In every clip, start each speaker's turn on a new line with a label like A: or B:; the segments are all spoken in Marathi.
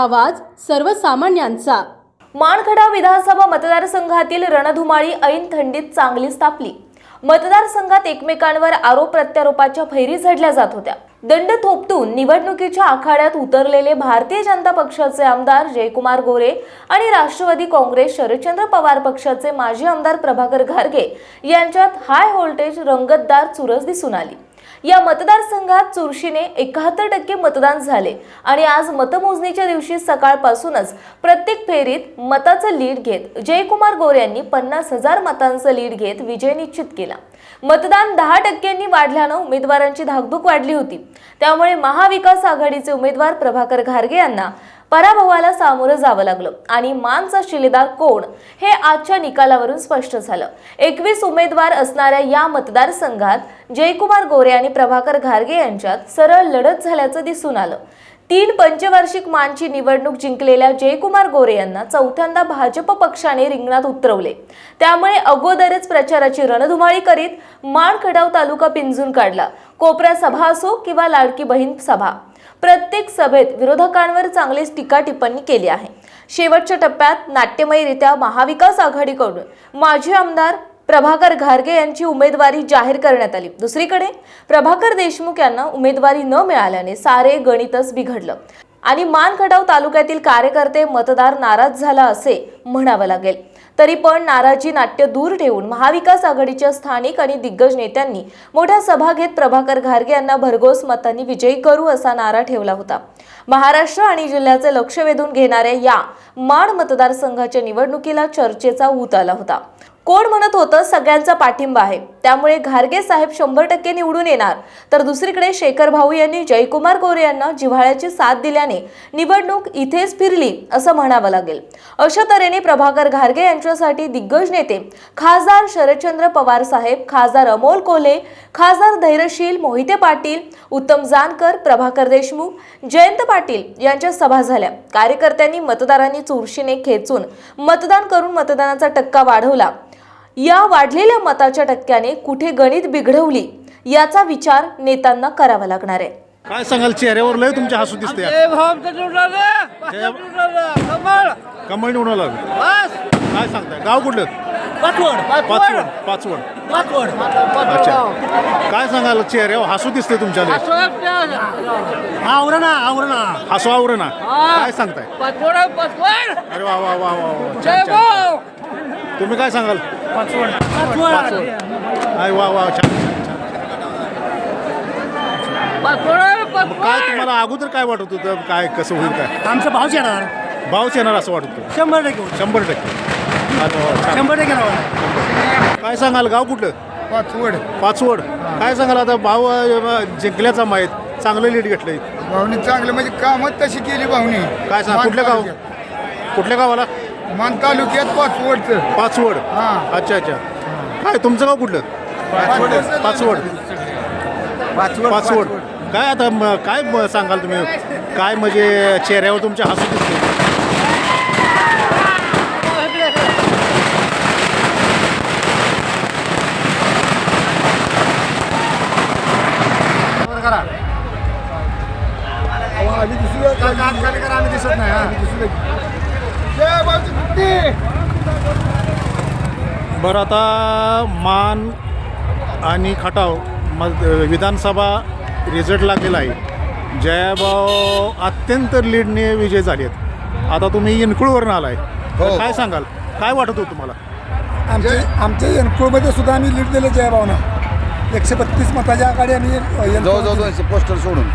A: आवाज सर्वसामान्यांचा.
B: मानखडा विधानसभा मतदारसंघातील रणधुमाळी ऐन थंडीत चांगलीच तापली. मतदारसंघात एकमेकांवर आरोप प्रत्यारोपाच्या फैरी झडल्या जात होत्या. दंड थोपटून निवडणुकीच्या आखाड्यात उतरलेले भारतीय जनता पक्षाचे आमदार जयकुमार गोरे आणि राष्ट्रवादी काँग्रेस शरदचंद्र पवार पक्षाचे माजी आमदार प्रभाकर घारगे यांच्यात हाय व्होल्टेज रंगतदार चुरस दिसून आली. या मतदारसंघात चुरशीने एकाहत्तर टक्के मतदान झाले आणि आज मतमोजणीच्या दिवशी सकाळपासूनच प्रत्येक फेरीत मताचं लीड घेत जयकुमार गोरे यांनी पन्नास हजार मतांचं लीड घेत विजय निश्चित केला. मतदान दहा टक्क्यांनी वाढल्यानं उमेदवारांची धाकधूक वाढली होती. त्यामुळे महाविकास आघाडीचे उमेदवार प्रभाकर घारगे यांना पराभवाला सामोरं जावं लागलं. आणि मानचा शिलेदार कोण? हे आजच्या निकालावरून स्पष्ट झालं. एकवीस उमेदवार असणाऱ्या या मतदारसंघात जयकुमार गोरे आणि प्रभाकर घारगे यांच्यात सरळ लढत झाल्याचं दिसून आलं. तीन पंचवार्षिक मानची निवडणूक जिंकलेल्या जयकुमार गोरे यांना चौथ्यांदा भाजप पक्षाने रिंगणात उतरवले. त्यामुळे अगोदरच प्रचाराची रणधुमाळी करीत मान खडाव तालुका पिंजून काढला. कोपऱ्या सभा असो किंवा लाडकी बहीण सभा. प्रत्येक सभेत विरोधकांवर चांगलीच टीका टिप्पणी केली आहे. शेवटच्या टप्प्यात नाट्यमयरित्या महाविकास आघाडीकडून माजी आमदार प्रभाकर घारगे यांची उमेदवारी जाहीर करण्यात आली. दुसरीकडे प्रभाकर देशमुख यांना उमेदवारी न मिळाल्याने सारे गणितच बिघडलं. आणि मानखटाव तालुक्यातील कार्यकर्ते मतदार नाराज झाला असे म्हणावं लागेल. तरी पण नाराजी नाट्य दूर ठेवून महाविकास आघाडीच्या स्थानिक आणि दिग्गज नेत्यांनी मोठ्या सभा घेत प्रभाकर घारगे यांना भरघोस मतांनी विजयी करू असा नारा ठेवला होता. महाराष्ट्र आणि जिल्ह्याचे लक्ष वेधून घेणाऱ्या या माण मतदारसंघाच्या निवडणुकीला चर्चेचा ऊत आला होता. कोण म्हणत होतं सगळ्यांचा पाठिंबा आहे? त्यामुळे घारगे साहेब शंभर टक्के निवडून येणार. तर दुसरीकडे शेखर भाऊ यांनी जयकुमार गोरे यांना जिव्हाळ्याची साथ दिल्याने निवडणूक इथेच फिरली असं म्हणावं लागेल. अशा तऱ्हेने प्रभाकर घारगे यांच्यासाठी दिग्गज नेते खासदार शरदचंद्र पवार साहेब खासदार अमोल कोल्हे खासदार धैर्यशील मोहिते पाटील उत्तम जानकर प्रभाकर देशमुख जयंत पाटील यांच्या सभा झाल्या. कार्यकर्त्यांनी मतदारांनी चुरशीने खेचून मतदान करून मतदानाचा टक्का वाढवला. या वाढलेल्या मताच्या टक्क्याने कुठे गणित बिघडवली याचा विचार नेत्यांना करावा लागणार आहे.
C: काय सांगाल चेहऱ्यावर लय तुमच्या हसू दिसते.
D: कमळ.
C: निवडून काय सांगताय? गाव कुठलं?
D: पाचवड
C: पाचवड. पाचवड.
D: पाचवड.
C: अच्छा. काय सांगाल चेहऱ्यावर हसू दिसते तुमच्या?
D: आवरणा आवरणा.
C: हसू आवर ना काय सांगताय?
D: पाचवड पाचवड.
C: अरे वा वा वा वा तुम्ही काय सांगाल?
D: पाचवड.
C: अरे वा वा छान काय तुम्हाला अगोदर काय वाटत होतं? काय कसं होईल काय?
D: आमचं भाऊच येणार.
C: भावच येणार असं वाटत होतं.
D: शंभर टक्के
C: शंभर टक्के.
D: शंभर टक्के
C: काय सांगाल गाव कुठलं?
E: पाचवड.
C: पाचवड. काय सांगाल आता भाऊ अं, जिंकल्याचा माहीत चांगलं लीड घेतलंय.
E: भाऊनी चांगलं म्हणजे कामच तशी केली भाऊनी.
C: काय सांग कुठल्या गाव. कुठल्या गावाला?
E: मान तालुक्यात पाचवडचं.
C: पाचवड?
E: हां.
C: अच्छा अच्छा. काय तुमचं गाव कुठलं? पाचवड. पाचवड. काय आता म- काय म- सांगाल तुम्ही? काय म्हणजे चेहऱ्यावर तुमच्या हसू दिसते?
E: आम्ही दिसत नाही
C: बरं आता मान आणि खटाव मग विधानसभा रिझल्ट लागलेला आहे. जयाभाऊ अत्यंत लीडने विजय झाले आहेत. आता तुम्ही इनकुळवरून आलाय. तर
E: हो.
C: काय सांगाल? काय वाटत होतं तुम्हाला?
F: आमचे आमच्या एनकोमध्ये सुद्धा आम्ही लीड दिलं जयभावना एकशे बत्तीस मताच्या आघाडी आम्ही
E: जवळजवळ
F: एनकोमध्ये
E: दोनशे पोस्टर सोडून.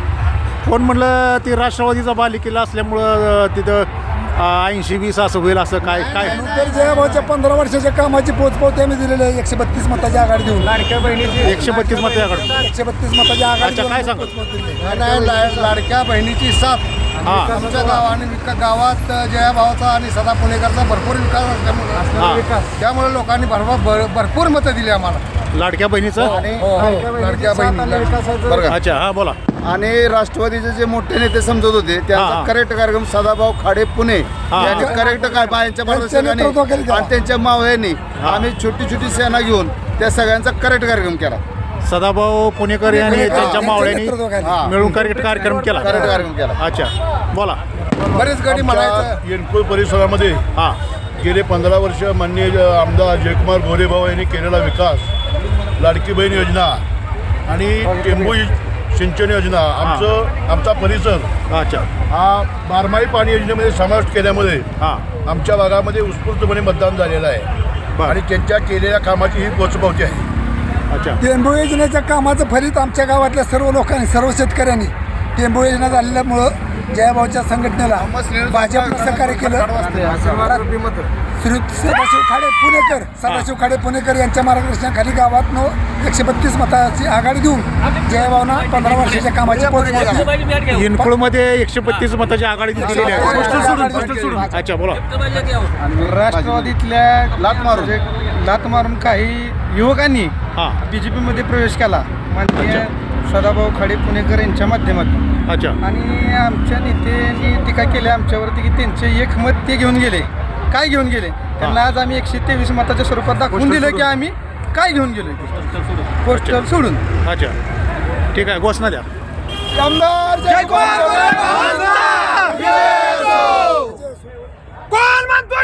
C: कोण म्हणलं ती राष्ट्रवादीचा बालिकेला असल्यामुळं तिथं ऐंशी वीस असं होईल असं काय काय?
F: तर जयभावच्या पंधरा वर्षाच्या कामाची पोचपावती आम्ही दिलेली आहे. एकशे बत्तीस मताची आघाडी देऊन
C: एकशे बत्तीस मत याकडे
F: एकशे बत्तीस मताची आघाडी
C: अच्छा,
F: देऊन
C: काय?
F: पोचपावती दिली.
E: नाही, लाडक्या बहिणीची साथ.
C: हां.
E: आमच्या गाव आणि विका- गावात जया भावाचा आणि सदा पुणेकरचा भरपूर विकास असल्यामुळे
C: हां.
E: त्यामुळे लोकांनी भरपूर भर- भरपूर मतं दिली आम्हाला.
C: लाडक्या बहिणीचं?
E: हो, लाडक्या बहिणीला. बरं का?
C: अच्छा हां बोला.
E: आणि राष्ट्रवादीचे जे मोठे नेते समजत होते त्यांचा. करेक्ट कार्यक्रम सदाभाऊ खाडे पुणे. यांनी करेक्ट काय
F: केला.
E: आणि त्यांच्या मावळ्यांनी आम्ही छोटी छोटी सेना घेऊन त्या सगळ्यांचा करेक्ट कार्यक्रम केला.
C: सदाभाऊ पुणेकर यांनी त्यांच्या
F: यांच्या
C: मावळ्यांनी. मिळून कार्यक्रम केला.
E: करेक्ट कार्यक्रम केला.
C: अच्छा बोला.
E: बरेच गडी म्हणायचं.
G: आमच्या येनकुळ परिसरामध्ये
C: हां.
G: गेले पंधरा वर्ष माननीय आमदार जयकुमार गोरेभाऊ यांनी केलेला विकास लाडकी बहीण योजना आणि टेंबू सिंचन योजना आमचं आमचा परिसर.
C: अच्छा.
G: हा बारमाही पाणी योजनेमध्ये समावेश केल्यामुळे
C: हां.
G: आमच्या भागामध्ये उत्स्फूर्तपणे मतदान झालेलं आहे.
C: बरं.
G: आणि त्यांच्या केलेल्या कामाची ही पोचपावती आहे.
C: अच्छा.
F: टेंबू योजनेच्या कामाचं फलित आमच्या गावातल्या सर्व लोकांनी सर्व शेतकऱ्यांनी. टेंबू योजना झालेल्यामुळं जयाभाऊच्या संघटनेला भाजपनं सहकार्य केलं. सदाशिव खाडे पुणेकर सदाशिव खाडे पुणेकर यांच्या मार्गदर्शनाखाली गावातनं एकशे बत्तीस मताची आघाडी देऊन जयभावना पंधरा वर्षाच्या कामाची पोहोचवली
C: इनकुळमध्ये एकशे बत्तीस मताची आघाडी दिलेली आहे. अच्छा बोला.
H: राष्ट्रवादीतल्या लात मारून. लात मारून काही युवकांनी
C: हां.
H: बी जे पीमध्ये प्रवेश केला. सदाभाऊ खाडे पुणेकर यांच्या माध्यमातून.
C: अच्छा.
H: आणि आमच्या नेत्यांनी टीका केली आमच्यावरती की त्यांचे एक मत ते घेऊन गेले. काय घेऊन गेले? त्यांना आज आम्ही एकशे तेवीस मताच्या स्वरूपात दाखवून दिलं की आम्ही काय घेऊन गेलो पोस्टर सोडून.
C: अच्छा. ठीक आहे घोषणा द्या.
G: आमदार
D: कोण म्हणतो